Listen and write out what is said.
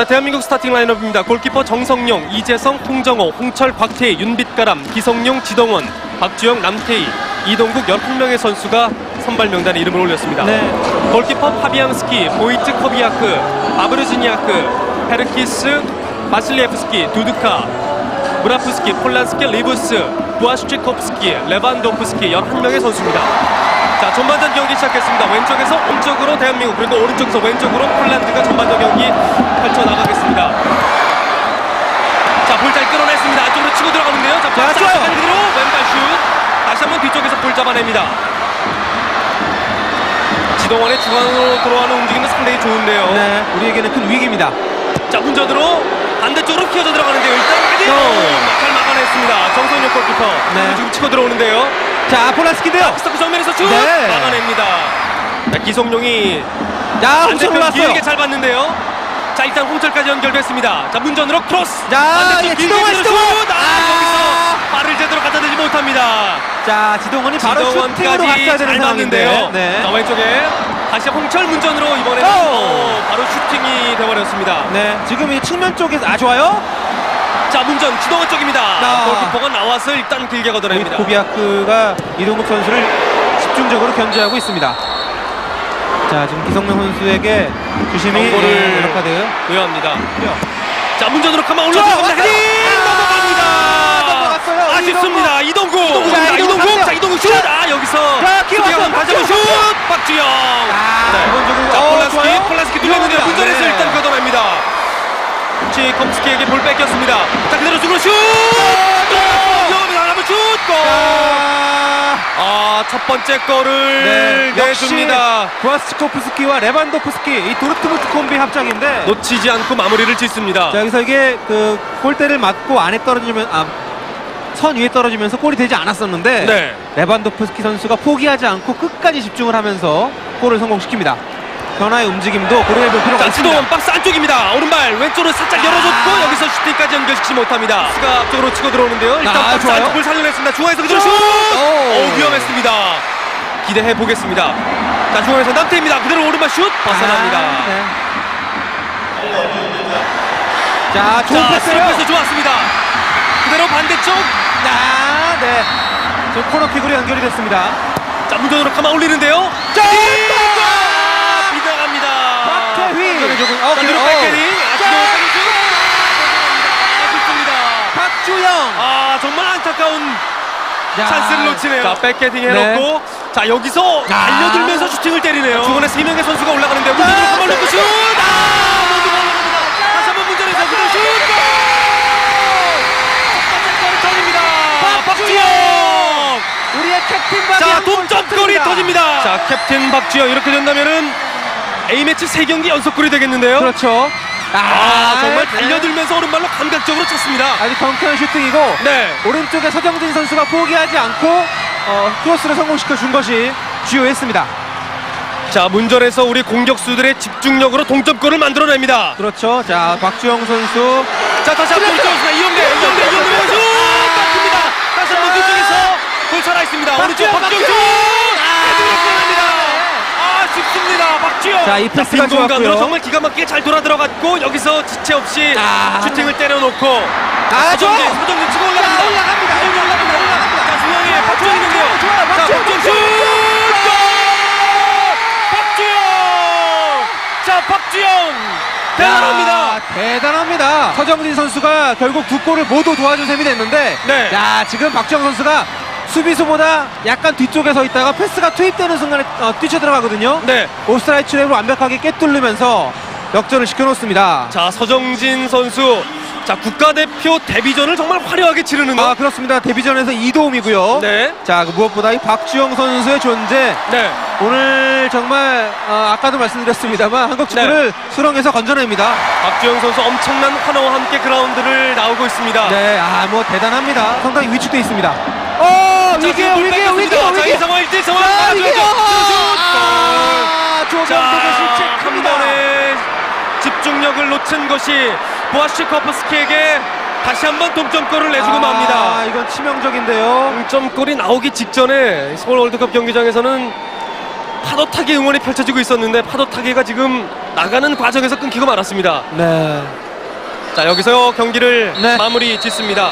자, 대한민국 스타팅 라인업입니다. 골키퍼 정성용, 이재성, 홍정호, 홍철, 곽태희, 윤빛가람, 기성용, 지동원, 박주영, 남태희, 이동국 11명의 선수가 선발 명단에 이름을 올렸습니다. 네. 골키퍼 파비앙스키, 보이트 커비아크, 아브르즈니아크, 페르키스, 바실리에프스키, 두두카, 무라프스키, 폴란스키, 리브스, 부아슈치코프스키, 레반도프스키 11명의 선수입니다. 자, 전반전 경기 시작했습니다. 왼쪽에서 오른쪽으로 대한민국, 그리고 오른쪽에서 왼쪽으로 폴란드가 전반전 경기 펼쳐나가겠습니다. 자, 볼잘 끌어냈습니다. 안쪽으로 치고 들어가는데요. 자, 좋아요. 안쪽으로 왼발 슛. 다시 한번 뒤쪽에서 볼 잡아냅니다. 지동원의 중앙으로 들어가는 움직임은 상당히 좋은데요. 네, 우리에게는 큰 위기입니다. 자, 운전으로 반대쪽으로 휘어져. 잘 정성용 골키퍼. 네. 지금 치고 들어오는데요. 자, 폴란스키인데요. 스타크 정면에서 슛! 네. 막아냅니다. 자, 기성용이 자, 홍철 반대편 올랐어요. 길게 잘 봤는데요. 자, 일단 홍철까지 연결됐습니다. 자, 문전으로 크로스. 자, 반대쪽 예, 길게 지동원, 슛! 지동원. 아, 아. 여기서 발을 제대로 갖다 대지 못합니다. 자, 지동원이 바로 슈팅으로 갔어야 되는 잘 상황인데요. 네. 자, 왼쪽에 다시 홍철 문전으로 이번에는 오. 어, 바로 슈팅이 돼버렸습니다. 네, 지금 이 측면 쪽에서 아 좋아요. 자 문전 지동원 쪽입니다. 아. 골키퍼가 나와서 일단 길게 걷어냅니다. 코비아크가 이동국 선수를 집중적으로 견제하고 있습니다. 자, 지금 기성용 선수에게 주심이 경고를 예, 카드. 부여합니다. 자 문전으로 가만 올라갑니다. 헤딩 넘어갑니다. 아, 넘어갔어요. 아쉽습니다. 이동국. 이동국, 자 자, 이동국 이동국. 갔어요. 자 이동국 슛. 아 여기서. 박주영. 박주영. 아, 네. 기본적으로 자 어, 좋아요. 폴란스키 뚫렸는데. 문전에서 네. 일단 걷어냅니 다. 치컴스키에게 볼 뺏겼습니다. 자 그대로 중으로 슛. 한번 슛. 골. 자, 아, 첫 번째 골을 네, 내줍니다. 부아스코프스키와 레반도프스키 이 도르트문트 콤비 합작인데 놓치지 않고 마무리를 짓습니다. 자, 여기서 이게 그 골대를 맞고 안에 떨어지면 아, 선 위에 떨어지면서 골이 되지 않았었는데 네. 레반도프스키 선수가 포기하지 않고 끝까지 집중을 하면서 골을 성공시킵니다. 변화의 움직임도 고려해 볼 필요가 자, 있습니다. 지동원 박스 안쪽입니다. 오른발 왼쪽으로 살짝 열어줬고 아. 여기서 슈팅까지 연결시키지 못합니다. 스가 앞쪽으로 치고 들어오는데요. 일단 아, 박스 좋아요. 안쪽을 살려냈습니다. 중앙에서 그대로 슛! 슛! 오. 오, 위험했습니다. 기대해 보겠습니다. 자, 중앙에서 남태입니다. 그대로 오른발 슛 벗어납니다. 아, 네. 자, 좋은 자, 패스요. 스루패스 좋았습니다. 그대로 반대쪽. 아, 네. 저 코너킥으로 연결이 됐습니다. 자, 문전으로 가만 올리는데요. 자, 어, 자, 뒤로 어. 백헤딩. 아. 아쉽습니다. 박주영. 아 정말 안타까운 자, 찬스를 놓치네요. 자 백헤딩 해놓고 자 여기서 아. 달려들면서 슈팅을 때리네요. 중원에 세 명의 선수가 올라가는데 자, 한번 놓고 슛. 아 모두 올라갑니다. 다시 한번 문전에서 그대로 슛. 박주영. 우리의 캡틴 바디 자 동점골이. 터집니다. 자 캡틴 박주영 이렇게 된다면은 A 매치 세 경기 연속골이 되겠는데요. 그렇죠. 아 정말 네. 달려들면서 오른발로 감각적으로 쳤습니다. 아주 경쾌한 슈팅이고 네. 오른쪽에 서정진 선수가 포기하지 않고 어, 크로스를 성공시켜 준 것이 주요했습니다. 자 문전에서 우리 공격수들의 집중력으로 동점골을 만들어냅니다. 그렇죠. 자 박주영 선수 자 다시 한번 돌아오습니다 이용대 이용대 이용대 슛! 막힙니다. 다시 한번 뒤쪽에서 골 살아 있습니다. 오른쪽 박주영, 박주영 슛! 헤딩을 끊습니다. 아 박주영. 자, 이 패스가 빈 공간으로 좋았고요. 정말 기가 막히게 잘 돌아 들어갔고 여기서 지체 없이 아. 슈팅을 때려놓고 아, 좋아. 서정진 서정진 치고 올라갑니다. 자, 올라갑니다. 서정진 올라갑니다. 올라갑니다. 자 중앙에 박주영 있는데요. 좋아요. 자 박주영, 박주영 슛! 골! 박주영. 자 박주영 대단합니다. 야, 대단합니다. 서정진 선수가 결국 두 골을 모두 도와준 셈이 됐는데 네. 야 지금 박주영 선수가 수비수보다 약간 뒤쪽에 서 있다가 패스가 투입되는 순간에 어, 뛰쳐 들어가거든요. 네. 오스트라이 트랩을 완벽하게 꿰뚫으면서 역전을 시켜놓습니다. 자 서정진 선수 자 국가대표 데뷔전을 정말 화려하게 치르는데 아 그렇습니다. 데뷔전에서 2도움이고요. 네. 자, 그 무엇보다 이 박주영 선수의 존재 네. 오늘 정말 어, 아까도 말씀드렸습니다만 한국 축구를 네. 수렁에서 건져냅니다. 박주영 선수 엄청난 환호와 함께 그라운드를 나오고 있습니다. 네, 아 뭐 대단합니다. 상당히 위축돼 있습니다. 어, 자, 위기요, 위기요, 볼 위기요, 뺏겼습니다. 자, 위기요. 이상화 1대 상황 아. 위기요. 슛! 아, 골! 조정석의 자, 실책 한 큽니다. 번에 집중력을 놓친 것이 보아슈커프스키에게 다시 한번 동점골을 내주고 아, 맙니다. 이건 치명적인데요. 동점골이 나오기 직전에 서울 월드컵 경기장에서는 파도 타기 응원이 펼쳐지고 있었는데 파도 타기가 지금 나가는 과정에서 끊기고 말았습니다. 네. 자 여기서 경기를 네. 마무리 짓습니다.